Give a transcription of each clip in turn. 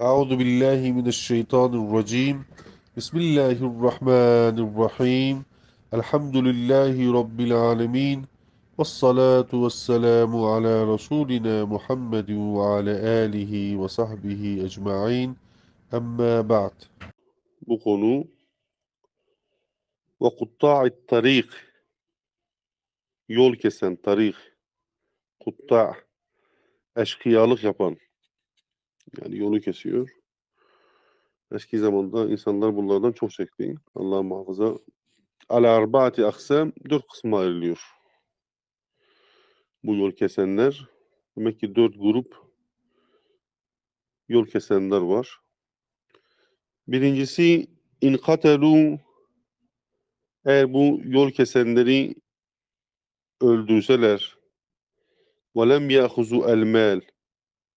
أعوذ بالله من الشيطان الرجيم. بسم الله الرحمن الرحيم. الحمد لله رب العالمين والصلاة والسلام على رسولنا محمد وعلى آله وصحبه أجمعين. أما بعد. ve kutta'it tarik yol kesen tarik kutta eşkıyalık yani yolu kesiyor. Eski zamanda insanlar bunlardan çok çekti. Allah muhafaza. Ala arbaati aksam dört kısma ayrılıyor. Bu yol kesenler. Demek ki dört grup yol kesenler var. Birincisi in katelu eğer bu yol kesenleri öldürseler ve lem yahuzu el mal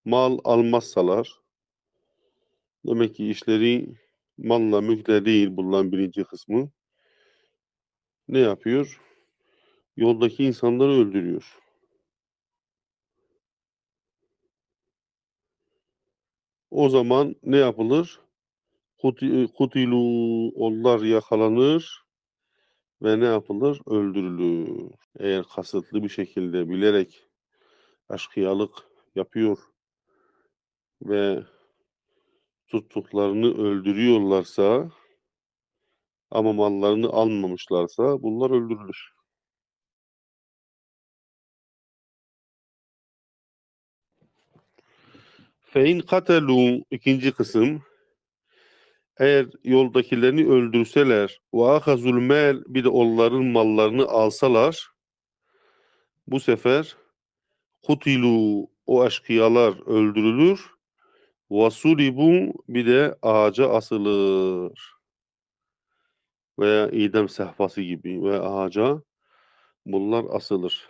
mal almazsalar demek ki işleri malla mülkle değil bunların birinci kısmı ne yapıyor? Yoldaki insanları öldürüyor. O zaman ne yapılır? Kuti- Kutilu onlar yakalanır ve ne yapılır? Öldürülür. Eğer kasıtlı bir şekilde bilerek aşkıyalık yapıyor ve tuttuklarını öldürüyorlarsa ama mallarını almamışlarsa bunlar öldürülür. Fein katelu ikinci kısım eğer yoldakilerini öldürseler ve ahazul mal bir de onların mallarını alsalar bu sefer kutilu o aşkıyalar öldürülür vasulibu bir de ağaca asılır veya idam sehpası gibi ve ağaca bunlar asılır.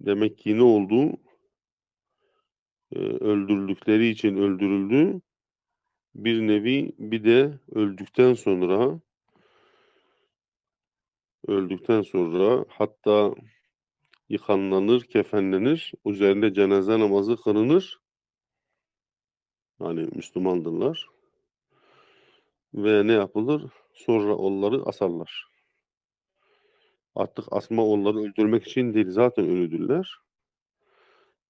Demek ki ne oldu? Ee, öldürüldükleri için öldürüldü. Bir nevi bir de öldükten sonra öldükten sonra hatta yıkanlanır, kefenlenir, üzerinde cenaze namazı kılınır. Yani Müslümandırlar. Ve ne yapılır? Sonra onları asarlar. Artık asma onları öldürmek için değil, zaten ölüdürler.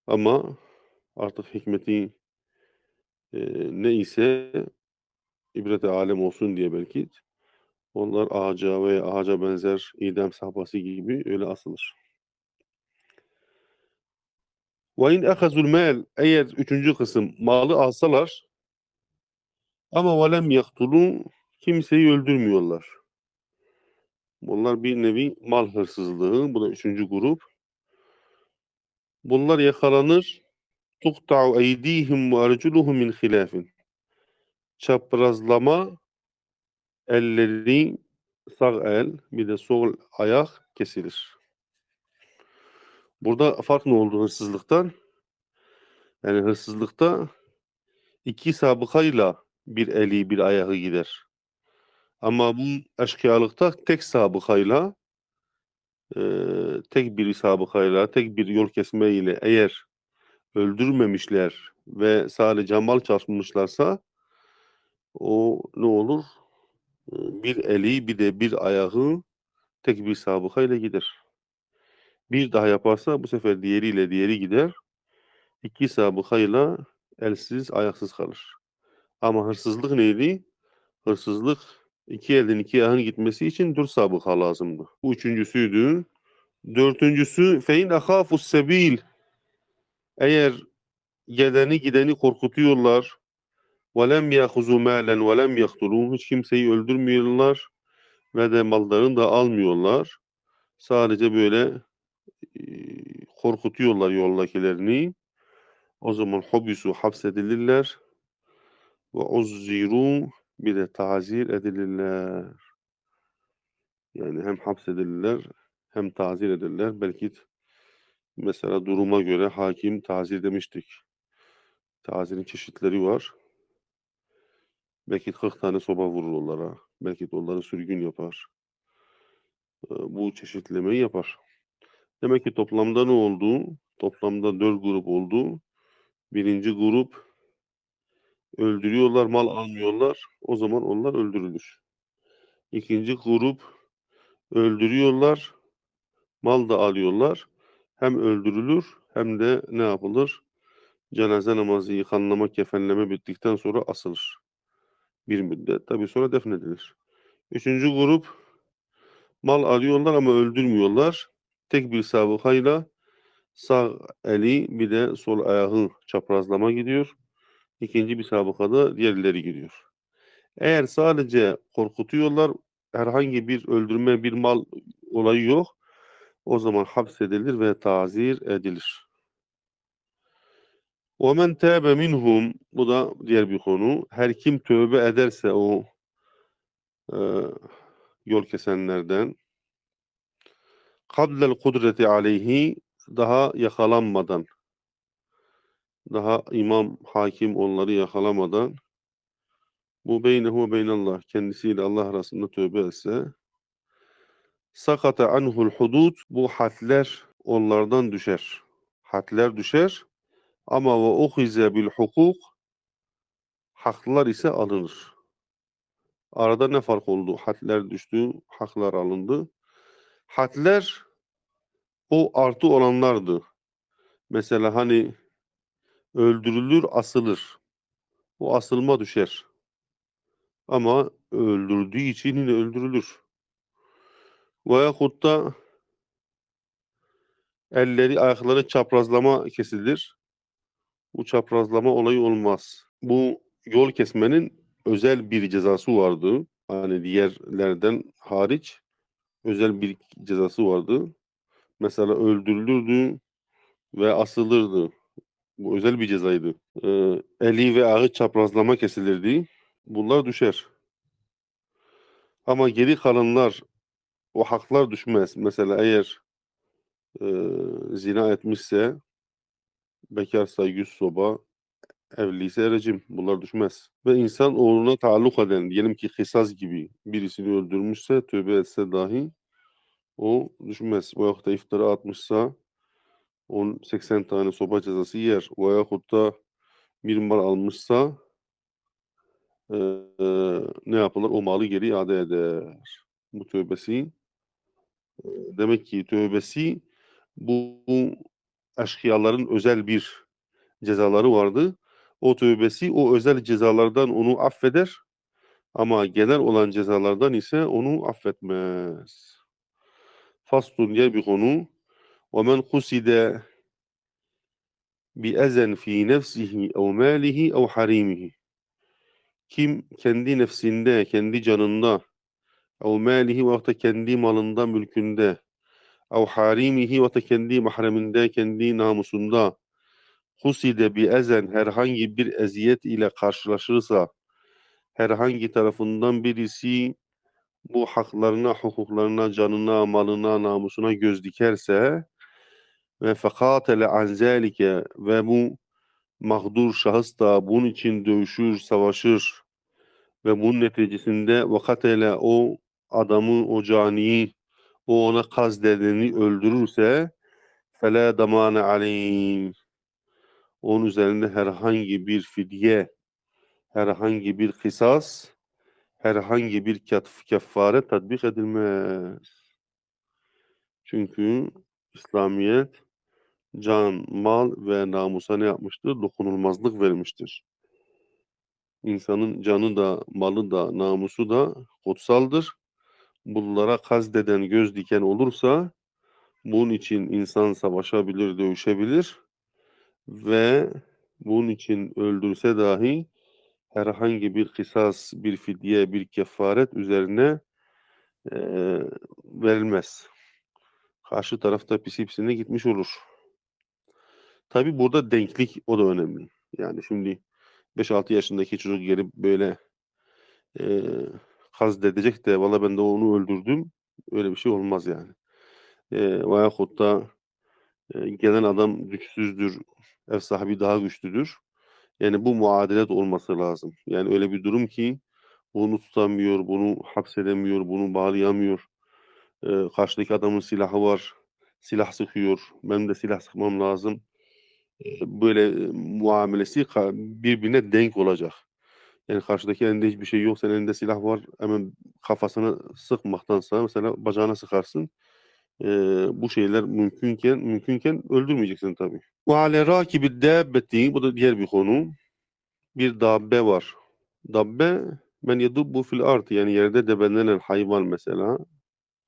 Ama artık hikmeti e, ne ise ibret alem olsun diye belki onlar ağaca veya ağaca benzer idam sahpası gibi öyle asılır. Ve in ehazul mal eğer üçüncü kısım malı alsalar ama velem yaktulu kimseyi öldürmüyorlar. Bunlar bir nevi mal hırsızlığı. Bu da üçüncü grup. Bunlar yakalanır. Tukta'u eydihim ve arculuhum min hilafin. Çaprazlama elleri sağ el bir de sol ayak kesilir. Burada fark ne oldu hırsızlıktan? Yani hırsızlıkta iki sabıkayla bir eli bir ayağı gider. Ama bu eşkıyalıkta tek sabıkayla eee, tek bir sabıkayla tek bir yol kesmeyle eğer öldürmemişler ve sadece mal çalmışlarsa o ne olur? Eee, Bir eli bir de bir ayağı tek bir sabıkayla gider. Bir daha yaparsa bu sefer diğeriyle diğeri gider. İki sabıkayla elsiz ayaksız kalır. Ama hırsızlık neydi? Hırsızlık iki elden iki ayağın gitmesi için dört sabıka lazımdı. Bu üçüncüsüydü. Dördüncüsü fein ahafus sebil. Eğer geleni gideni korkutuyorlar. Ve lem yahuzu malen ve lem yaktulu. Hiç kimseyi öldürmüyorlar. Ve de mallarını da almıyorlar. Sadece böyle korkutuyorlar yoldakilerini. O zaman hobisu hapsedilirler. Ve uzziru bir de tazir edilirler. Yani hem hapsedilirler hem tazir edilirler. Belki mesela duruma göre hakim tazir demiştik. Tazirin çeşitleri var. Belki 40 tane soba vurur onlara. Belki onları sürgün yapar. Bu çeşitlemeyi yapar. Demek ki toplamda ne oldu? Toplamda dört grup oldu. Birinci grup öldürüyorlar, mal almıyorlar. O zaman onlar öldürülür. İkinci grup öldürüyorlar, mal da alıyorlar. Hem öldürülür hem de ne yapılır? Cenaze namazı, yıkanlama, kefenleme bittikten sonra asılır. Bir müddet. Tabii sonra defnedilir. Üçüncü grup mal alıyorlar ama öldürmüyorlar Tek bir sabıkayla sağ eli bir de sol ayağı çaprazlama gidiyor. İkinci bir sabıkada diğerleri gidiyor. Eğer sadece korkutuyorlar, herhangi bir öldürme, bir mal olayı yok, o zaman hapsedilir ve tazir edilir. وَمَنْ تَابَ minhum Bu da diğer bir konu. Her kim tövbe ederse o e, yol kesenlerden kablel kudreti aleyhi daha yakalanmadan daha imam hakim onları yakalamadan bu beynehu ve beynallah kendisiyle Allah arasında tövbe etse sakata anhul hudud bu hadler onlardan düşer. Hadler düşer ama ve uhize bil hukuk haklar ise alınır. Arada ne fark oldu? Hadler düştü, haklar alındı. Hadler o artı olanlardı. Mesela hani öldürülür, asılır. O asılma düşer. Ama öldürdüğü için yine öldürülür. Veyahut da elleri, ayakları çaprazlama kesilir. Bu çaprazlama olayı olmaz. Bu yol kesmenin özel bir cezası vardı. Hani diğerlerden hariç özel bir cezası vardı. Mesela öldürülürdü ve asılırdı. Bu özel bir cezaydı. Ee, eli ve ağı çaprazlama kesilirdi. Bunlar düşer. Ama geri kalanlar o haklar düşmez. Mesela eğer e, zina etmişse bekarsa yüz soba evliyse rejim. Bunlar düşmez. Ve insan oğluna taalluk eden diyelim ki kısas gibi birisini öldürmüşse tövbe etse dahi o düşmez. Veyahut da iftira atmışsa 10-80 tane soba cezası yer. Veyahut da bir mal almışsa e, e, ne yapılır? O malı geri iade eder. Bu tövbesi e, demek ki tövbesi bu, bu eşkıyaların özel bir cezaları vardı. O tövbesi o özel cezalardan onu affeder ama genel olan cezalardan ise onu affetmez. Faslun diye bir konu. وَمَنْ قُسِدَ بِأَزَنْ ف۪ي نَفْسِهِ اَوْ مَالِهِ اَوْ حَر۪يمِهِ Kim kendi nefsinde, kendi canında, ev malihi ve da kendi malında, mülkünde, ev harimihi ve da kendi mahreminde, kendi namusunda, huside bi ezen herhangi bir eziyet ile karşılaşırsa, herhangi tarafından birisi bu haklarına, hukuklarına, canına, malına, namusuna göz dikerse ve fekatele an zalike ve bu mağdur şahıs da bunun için dövüşür, savaşır ve bunun neticesinde vakatele o adamı, o caniyi, o ona kazdedeni öldürürse fela damane aleyh onun üzerinde herhangi bir fidye, herhangi bir kısas, herhangi bir kef keffare tatbik edilmez. Çünkü İslamiyet can, mal ve namusa ne yapmıştır? Dokunulmazlık vermiştir. İnsanın canı da, malı da, namusu da kutsaldır. Bunlara kazdeden, göz diken olursa bunun için insan savaşabilir, dövüşebilir ve bunun için öldürse dahi herhangi bir kısas, bir fidye, bir kefaret üzerine e, verilmez. Karşı tarafta pisi pisine gitmiş olur. Tabi burada denklik o da önemli. Yani şimdi 5-6 yaşındaki çocuk gelip böyle e, kazdedecek de valla ben de onu öldürdüm. Öyle bir şey olmaz yani. E, veyahut da e, gelen adam güçsüzdür, ev sahibi daha güçlüdür. Yani bu muadelet olması lazım. Yani öyle bir durum ki bunu tutamıyor, bunu hapsedemiyor, bunu bağlayamıyor. E, karşıdaki adamın silahı var, silah sıkıyor. Ben de silah sıkmam lazım. e, böyle muamelesi birbirine denk olacak. Yani karşıdaki elinde hiçbir şey yok, senin elinde silah var. Hemen kafasına sıkmaktansa mesela bacağına sıkarsın. E, bu şeyler mümkünken mümkünken öldürmeyeceksin tabii. Ve ale rakibi dabbeti bu da diğer bir konu. Bir dabbe var. Dabbe men yedubbu fil art yani yerde debelenen hayvan mesela.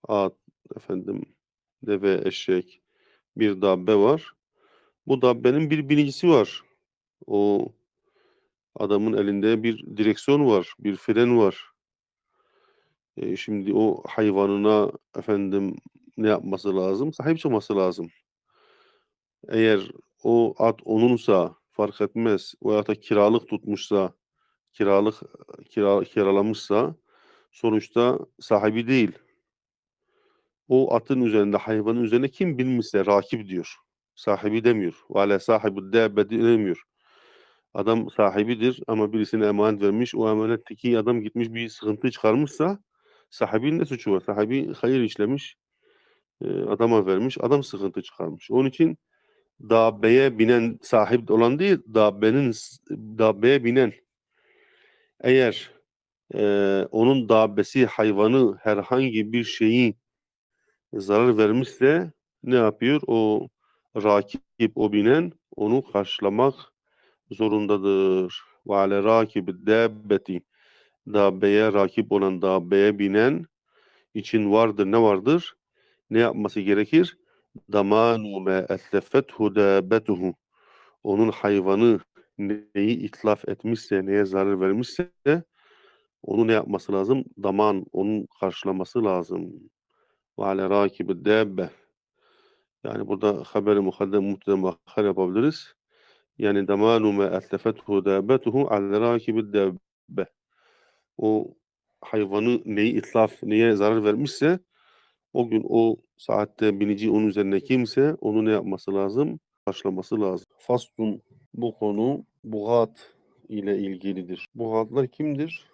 At, efendim deve, eşek bir dabbe var. Bu dabbenin bir binicisi var. O adamın elinde bir direksiyon var, bir fren var. E, şimdi o hayvanına efendim ne yapması lazım? Sahip çıkması lazım. Eğer o at onunsa fark etmez veya da kiralık tutmuşsa, kiralık kira, kiralamışsa sonuçta sahibi değil. O atın üzerinde, hayvanın üzerine kim binmişse rakip diyor. Sahibi demiyor. Ve ale sahibi dâbe demiyor. Adam sahibidir ama birisine emanet vermiş. O emanetteki adam gitmiş bir sıkıntı çıkarmışsa sahibinin ne suçu var? Sahibi hayır işlemiş. E, adama vermiş. Adam sıkıntı çıkarmış. Onun için dabbeye binen sahip olan değil, dabbenin dabbeye binen eğer e, onun dabbesi hayvanı herhangi bir şeyi zarar vermişse ne yapıyor? O rakip, o binen onu karşılamak zorundadır. Ve ale rakibi dabbeti dabbeye rakip olan dabbeye binen için vardır ne vardır? Ne yapması gerekir? Damanu ma etlefethu dabbetuhu onun hayvanı neyi itlaf etmişse, neye zarar vermişse onu ne yapması lazım? Daman, onun karşılaması lazım. Ve ale rakibi dabbe. Yani burada haberi mukaddem muhtedem muakhar yapabiliriz. Yani damanu ma etlefethu dabbetuhu ale rakibi dabbe. O hayvanı neyi itlaf, neye zarar vermişse o gün o saatte binici onun üzerine kimse onu ne yapması lazım? Karşılaması lazım. Fastun bu konu bugat ile ilgilidir. Bugatlar kimdir?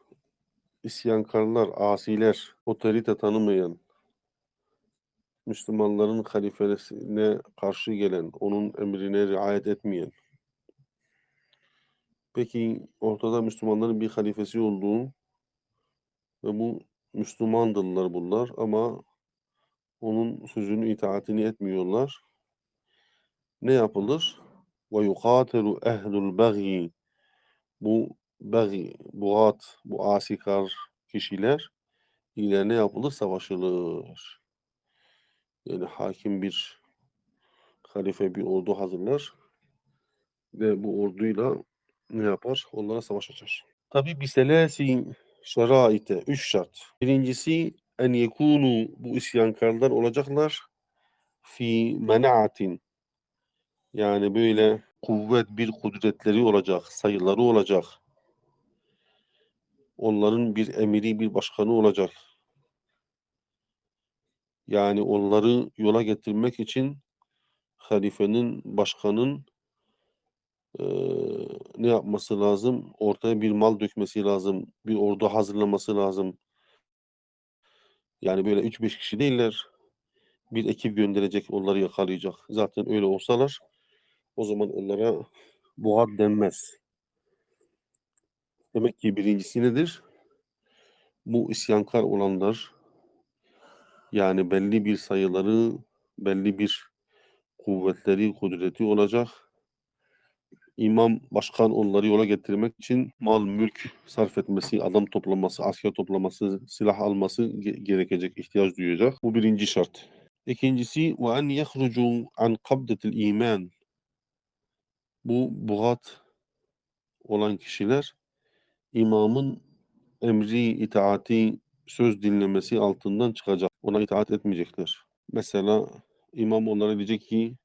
İsyankarlar, asiler, otorite tanımayan, Müslümanların halifesine karşı gelen, onun emrine riayet etmeyen. Peki ortada Müslümanların bir halifesi olduğu ve bu Müslümandırlar bunlar ama onun sözünü itaatini etmiyorlar. Ne yapılır? Ve yukatelu ehlul bagyi bu bagi, bugat, bu asikar kişiler ile ne yapılır? Savaşılır. Yani hakim bir halife bir ordu hazırlar ve bu orduyla ne yapar? Onlara savaş açar. Tabi bir selasi şeraite, üç şart. Birincisi en yekunu bu isyankarlar olacaklar fi menaatin yani böyle kuvvet bir kudretleri olacak, sayıları olacak. Onların bir emiri, bir başkanı olacak. Yani onları yola getirmek için halifenin, başkanın eee, ne yapması lazım? Ortaya bir mal dökmesi lazım, bir ordu hazırlaması lazım. Yani böyle 3-5 kişi değiller. Bir ekip gönderecek, onları yakalayacak. Zaten öyle olsalar o zaman onlara buhat denmez. Demek ki birincisi nedir? Bu isyankar olanlar yani belli bir sayıları, belli bir kuvvetleri, kudreti olacak. İmam, başkan onları yola getirmek için mal, mülk sarf etmesi, adam toplaması, asker toplaması, silah alması ge- gerekecek, ihtiyaç duyacak. Bu birinci şart. İkincisi ve en yahrucu an kabdetil iman. Bu bugat olan kişiler imamın emri, itaati, söz dinlemesi altından çıkacak. Ona itaat etmeyecekler. Mesela imam onlara diyecek ki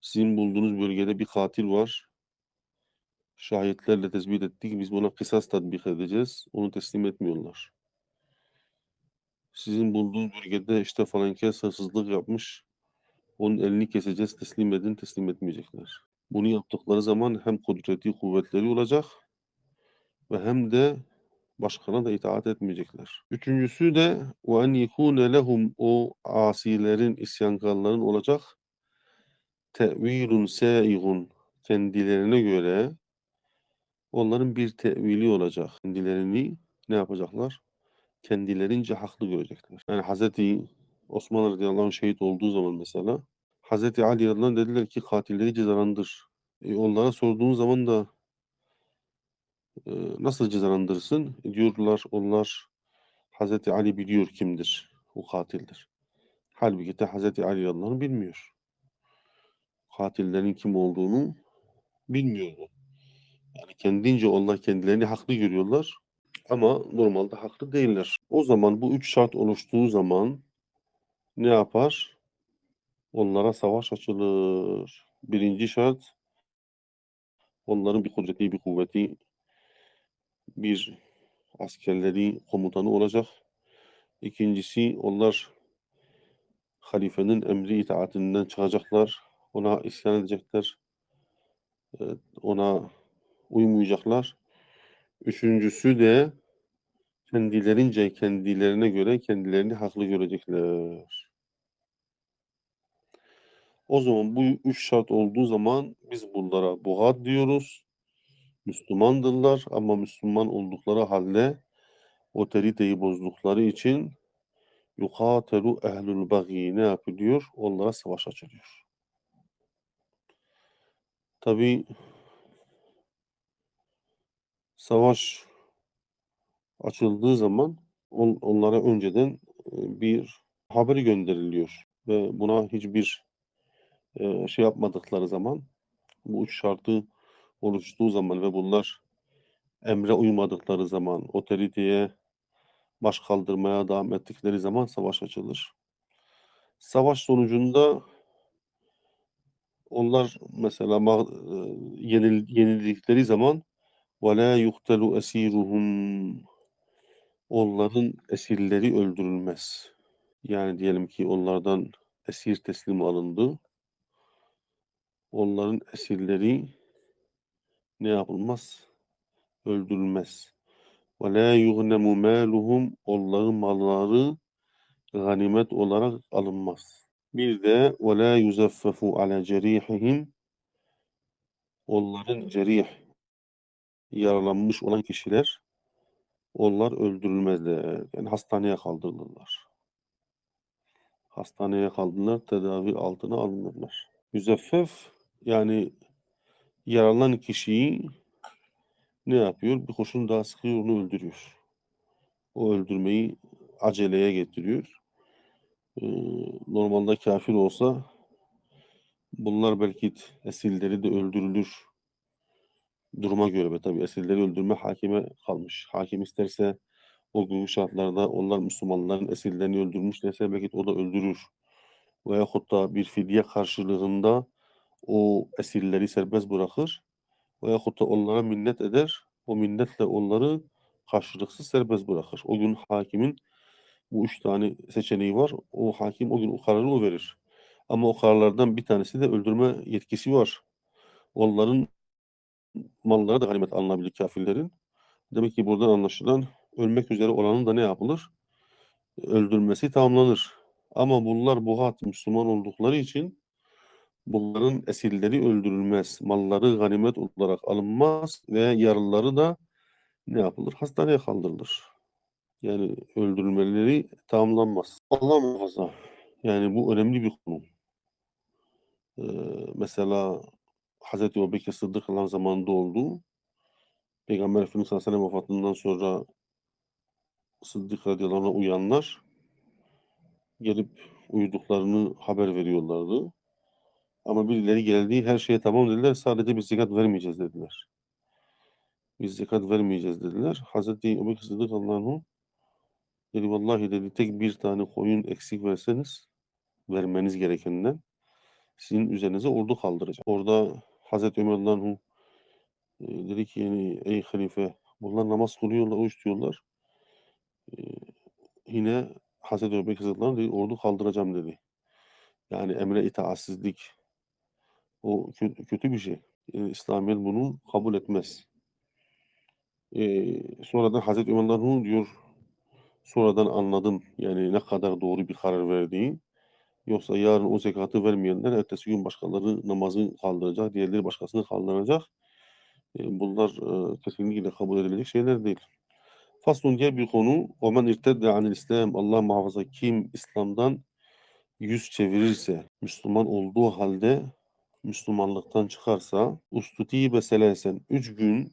sizin bulduğunuz bölgede bir katil var. Şahitlerle tespit ettik. Biz buna kısas tatbik edeceğiz. Onu teslim etmiyorlar. Sizin bulduğunuz bölgede işte falan kes hırsızlık yapmış. Onun elini keseceğiz. Teslim edin. Teslim etmeyecekler. Bunu yaptıkları zaman hem kudreti, kuvvetleri olacak ve hem de başkana da itaat etmeyecekler. Üçüncüsü de en yekune lehum o asilerin, isyankarların olacak tevilun saigun kendilerine göre onların bir tevili olacak. Kendilerini ne yapacaklar? Kendilerince haklı görecekler. Yani Hazreti Osman radıyallahu anh şehit olduğu zaman mesela Hazreti Ali radıyallahu anh dediler ki katilleri cezalandır. E, onlara sorduğun zaman da e, nasıl cezalandırırsın? E, diyorlar onlar Hazreti Ali biliyor kimdir. O katildir. Halbuki de Hazreti Ali radıyallahu anh bilmiyor. Katillerin kim olduğunu bilmiyordu. Yani kendince onlar kendilerini haklı görüyorlar ama normalde haklı değiller. O zaman bu üç şart oluştuğu zaman ne yapar? Onlara savaş açılır. Birinci şart onların bir kudreti, bir kuvveti, bir askerleri, komutanı olacak. İkincisi onlar halifenin emri itaatinden çıkacaklar. Ona isyan edecekler. Ona uymayacaklar. Üçüncüsü de kendilerince kendilerine göre kendilerini haklı görecekler. O zaman bu üç şart olduğu zaman biz bunlara bugat diyoruz. Müslümandırlar ama Müslüman oldukları halde otoriteyi bozdukları için yukatelu ehlul bagi ne yapılıyor? Onlara savaş açılıyor. Tabi savaş açıldığı zaman on- onlara önceden bir haber gönderiliyor ve buna hiçbir şey yapmadıkları zaman bu üç şartı oluştuğu zaman ve bunlar emre uymadıkları zaman otoriteye baş kaldırmaya devam ettikleri zaman savaş açılır. Savaş sonucunda onlar mesela yenildikleri zaman ve la yuktelu esiruhum. Onların esirleri öldürülmez. Yani diyelim ki onlardan esir teslim alındı. Onların esirleri ne yapılmaz? Öldürülmez. Ve la yughnemu maluhum. Onların malları ganimet olarak alınmaz. Bir de ve la yuzaffefu ala cerihihim. Onların cerih yaralanmış olan kişiler onlar öldürülmezler. Yani hastaneye kaldırılırlar. Hastaneye kaldırılır, tedavi altına alınırlar. Müzeffef yani yaralanan kişiyi ne yapıyor? Bir kurşun daha sıkıyor, onu öldürüyor. O öldürmeyi aceleye getiriyor. Ee, normalde kafir olsa bunlar belki esirleri de öldürülür. Duruma göre ve tabii esirleri öldürme hakime kalmış. Hakim isterse o gün şartlarda onlar Müslümanların esirlerini öldürmüş dese belki o da öldürür. Veyahut da bir fidye karşılığında o esirleri serbest bırakır. Veyahut da onlara minnet eder. O minnetle onları karşılıksız serbest bırakır. O gün hakimin bu üç tane seçeneği var. O hakim o gün o kararı o verir. Ama o kararlardan bir tanesi de öldürme yetkisi var. Onların malları da ganimet alınabilir kafirlerin. Demek ki buradan anlaşılan ölmek üzere olanın da ne yapılır? Öldürülmesi tamamlanır. Ama bunlar buhat Müslüman oldukları için bunların esirleri öldürülmez. Malları ganimet olarak alınmaz ve yaralıları da ne yapılır? Hastaneye kaldırılır. Yani öldürülmeleri tamamlanmaz. Allah muhafaza. Yani bu önemli bir konu. Ee, mesela Hazreti Ebubekir Sıddık olan zamanında oldu. Peygamber Efendimiz sallallahu aleyhi ve sellem vefatından sonra Sıddık radıyallahu uyanlar gelip uyuduklarını haber veriyorlardı. Ama birileri geldi her şeye tamam dediler sadece biz zekat vermeyeceğiz dediler. Biz zekat vermeyeceğiz dediler. Hazreti Ebubekir Sıddık anh dedi vallahi dedi tek bir tane koyun eksik verseniz vermeniz gerekenden sizin üzerinize ordu kaldıracak. Orada Hazreti Ömer radıyallahu anh e, dedi ki yani ey halife bunlar namaz kılıyorlar, oruç tutuyorlar. E, yine Hazreti radıyallahu anh dedi, ordu kaldıracağım dedi. Yani emre itaatsizlik o kötü, bir şey. E, İslamiyet bunu kabul etmez. E, sonradan Hazreti Ömer anh diyor sonradan anladım yani ne kadar doğru bir karar verdiği. Yoksa yarın o zekatı vermeyenler ertesi gün başkaları namazı kaldıracak, diğerleri başkasını kaldıracak. E, bunlar e, kesinlikle kabul edilecek şeyler değil. Faslun diye bir konu. O men irtedde anil İslam. Allah muhafaza kim İslam'dan yüz çevirirse, Müslüman olduğu halde Müslümanlıktan çıkarsa ustuti ve selesen üç gün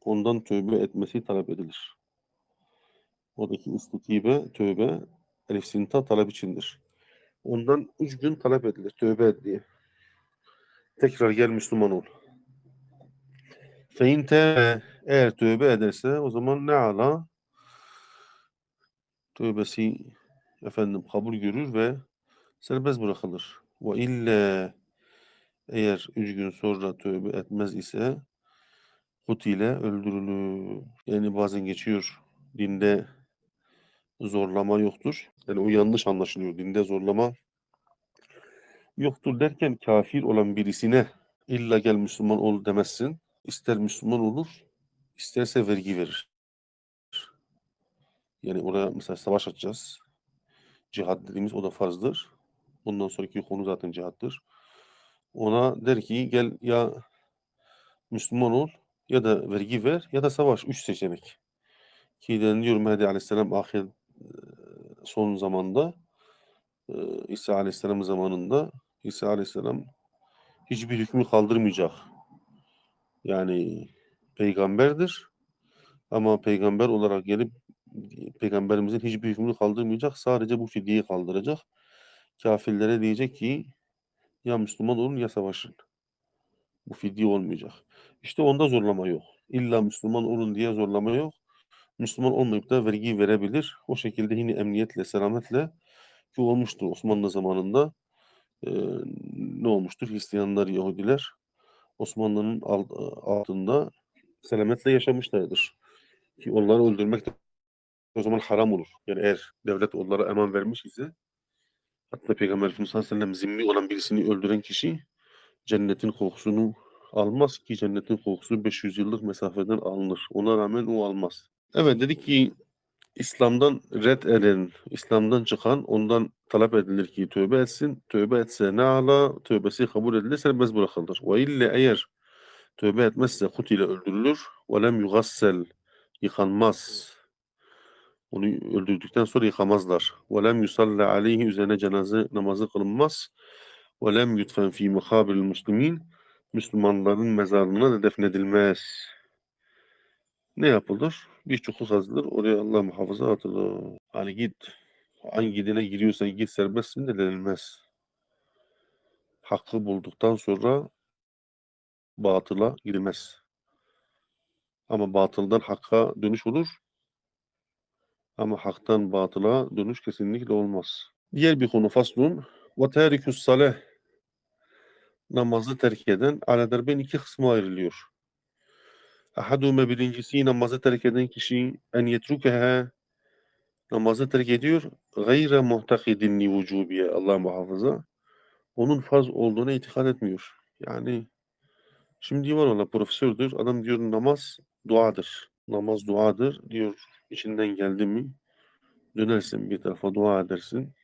ondan tövbe etmesi talep edilir. Oradaki ustutibe tövbe elif sinta talep içindir. Ondan üç gün talep edilir tövbe et diye. Tekrar gel Müslüman ol. Fein eğer tövbe ederse o zaman ne ala tövbesi efendim kabul görür ve serbest bırakılır. Ve ille eğer üç gün sonra tövbe etmez ise kutile öldürülür. Yani bazen geçiyor dinde zorlama yoktur. Yani o yanlış anlaşılıyor. Dinde zorlama yoktur derken kafir olan birisine illa gel Müslüman ol demezsin. İster Müslüman olur, isterse vergi verir. Yani oraya mesela savaş açacağız. Cihad dediğimiz o da farzdır. Bundan sonraki konu zaten cihattır. Ona der ki gel ya Müslüman ol ya da vergi ver ya da savaş. Üç seçenek. Ki deniliyor Mehdi Aleyhisselam ahir e, son zamanda İsa Aleyhisselam zamanında İsa Aleyhisselam hiçbir hükmü kaldırmayacak. Yani peygamberdir ama peygamber olarak gelip peygamberimizin hiçbir hükmünü kaldırmayacak. Sadece bu fidyeyi kaldıracak. Kafirlere diyecek ki ya Müslüman olun ya savaşın. Bu fidye olmayacak. İşte onda zorlama yok. İlla Müslüman olun diye zorlama yok. Müslüman olmayıp da vergi verebilir. O şekilde yine emniyetle, selametle ki olmuştur Osmanlı zamanında. Ee, ne olmuştur? Hristiyanlar, Yahudiler Osmanlı'nın alt- altında selametle yaşamışlardır. Ki onları öldürmek de o zaman haram olur. Yani eğer devlet onlara eman vermiş ise hatta Peygamber Efendimiz sallallahu aleyhi ve sellem zimmi olan birisini öldüren kişi cennetin kokusunu almaz ki cennetin kokusu 500 yıllık mesafeden alınır. Ona rağmen o almaz. Evet dedik ki İslam'dan red eden, İslam'dan çıkan ondan talep edilir ki tövbe etsin. Tövbe etse ne ala, tövbesi kabul edilir, serbest bırakılır. Ve ille eğer tövbe etmezse kut ile öldürülür. Ve lem yugassel, yıkanmaz. Onu öldürdükten sonra yıkamazlar. Ve lem yusalle aleyhi üzerine cenaze namazı kılınmaz. Ve lem yutfen fi mekabil muslimin. Müslümanların mezarlığına da defnedilmez. Ne yapılır? Bir çukur kazılır. Oraya Allah muhafaza atılır. Hani git hangi dine giriyorsan git serbestsin de denilmez. Hakkı bulduktan sonra batıla girilmez. Ama batıldan hakka dönüş olur. Ama haktan batıla dönüş kesinlikle olmaz. Diğer bir konu faslun. Ve teriküs saleh namazı terk eden aladerben iki kısma ayrılıyor. Ahadume birincisi namazı terk eden kişi en yetrukeha namazı terk ediyor. Gayre muhtakidin li vücubiye Allah muhafaza. Onun farz olduğuna itikad etmiyor. Yani şimdi var ona profesördür. Adam diyor namaz duadır. Namaz duadır diyor. içinden geldi mi dönersin bir tarafa dua edersin.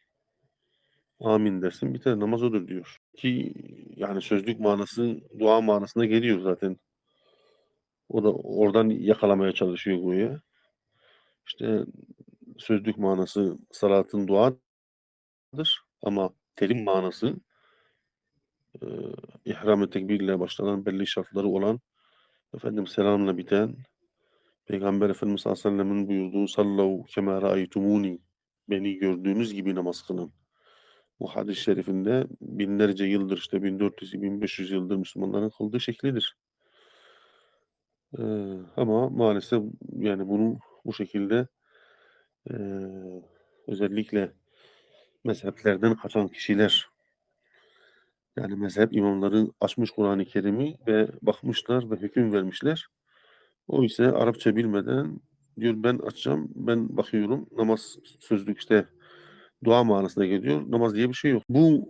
Amin dersin. Bir tane namaz odur diyor. Ki yani sözlük manası dua manasına geliyor zaten. O da oradan yakalamaya çalışıyor güya. İşte sözlük manası salatın duadır ama terim manası e, ihram-ı tekbirle başlanan belli şartları olan efendim selamla biten Peygamber Efendimiz sallallahu aleyhi ve sellem'in buyurduğu sallav kema ra'aytumuni beni gördüğünüz gibi namaz kılın. Bu hadis-i şerifinde binlerce yıldır işte 1400-1500 yıldır Müslümanların kıldığı şeklidir. Ama maalesef yani bunu bu şekilde ee, özellikle mezheplerden kaçan kişiler yani mezhep imamları açmış Kur'an-ı Kerim'i ve bakmışlar ve hüküm vermişler. O ise Arapça bilmeden diyor ben açacağım, ben bakıyorum. Namaz sözlük işte dua manasına geliyor. Namaz diye bir şey yok. Bu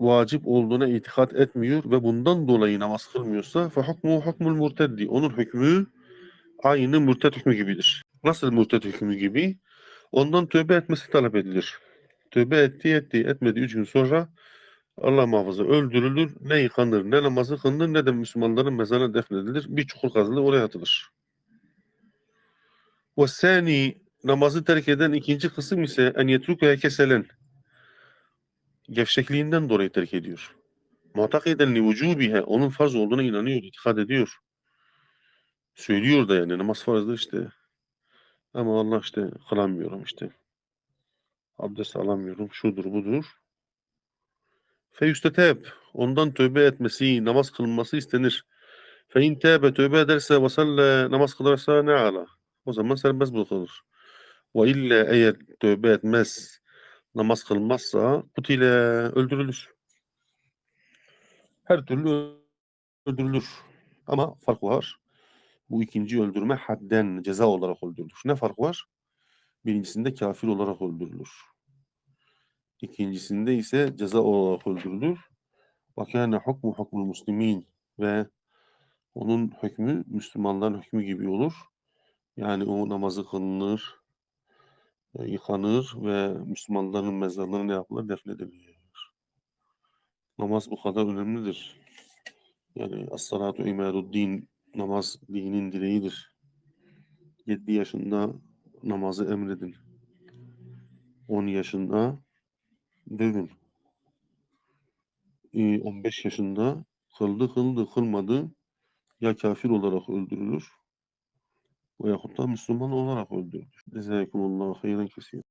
vacip olduğuna itikat etmiyor ve bundan dolayı namaz kılmıyorsa fe hukmu hukmul murteddi. Onun hükmü aynı murted hükmü gibidir. Nasıl murted hükmü gibi? Ondan tövbe etmesi talep edilir. Tövbe etti etti etmedi üç gün sonra Allah muhafaza öldürülür. Ne yıkanır ne namazı kılınır ne de Müslümanların mezarına defnedilir. Bir çukur kazılır oraya atılır. Ve sani namazı terk eden ikinci kısım ise en yetrukaya keselen gevşekliğinden dolayı terk ediyor. Mutakiden li vücubihe onun farz olduğuna inanıyor, itikad ediyor. Söylüyor da yani namaz farzdır işte. Ama Allah işte kılamıyorum işte. Abdest alamıyorum. Şudur budur. Feyüsteteb. Ondan tövbe etmesi, namaz kılınması istenir. Fe in tâbe tövbe ederse ve salle namaz kılarsa ne ala. O zaman serbest bırakılır. Ve illa eğer tövbe etmez, namaz kılmazsa kutile öldürülür. Her türlü öldürülür. Ama fark var. Bu ikinci öldürme hadden ceza olarak öldürülür. Ne fark var? Birincisinde kafir olarak öldürülür. İkincisinde ise ceza olarak öldürülür. وَكَانَ حُكْمُ حُكْمُ الْمُسْلِمِينَ Ve onun hükmü Müslümanların hükmü gibi olur. Yani o namazı kılınır, e, yıkanır ve Müslümanların mezarlarına yapılır? Defnedilir. Namaz bu kadar önemlidir. Yani as-salatu imaduddin namaz dinin direğidir. 7 yaşında namazı emredin. 10 yaşında dövün. Ee, 15 yaşında kıldı kıldı kılmadı ya kafir olarak öldürülür veyahut da Müslüman olarak öldürülür. Cezakumullahu hayran kesir.